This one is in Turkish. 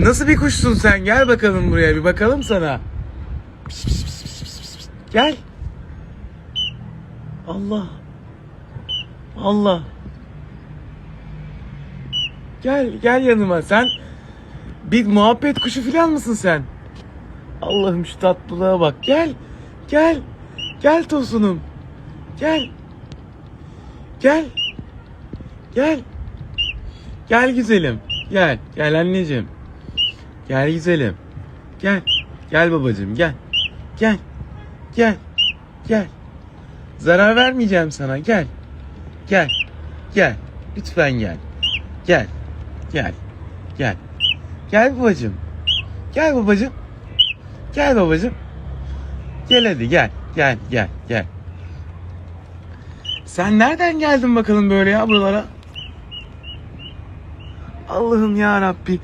Nasıl bir kuşsun sen? Gel bakalım buraya bir bakalım sana. Pis, pis, pis, pis, pis, pis. Gel. Allah. Allah. Gel gel yanıma sen. Bir muhabbet kuşu falan mısın sen? Allah'ım şu tatlılığa bak. Gel. Gel. Gel tosunum. Gel. Gel. Gel. Gel güzelim. Gel. Gel anneciğim. Gel güzelim. Gel. Gel babacığım gel. Gel. Gel. Gel. Zarar vermeyeceğim sana. Gel. Gel. Gel. Lütfen gel. Gel. Gel. Gel. Gel babacığım. Gel babacığım. Gel babacığım. Gel hadi gel. Gel gel gel. Sen nereden geldin bakalım böyle ya buralara? Allah'ım ya Rabbi.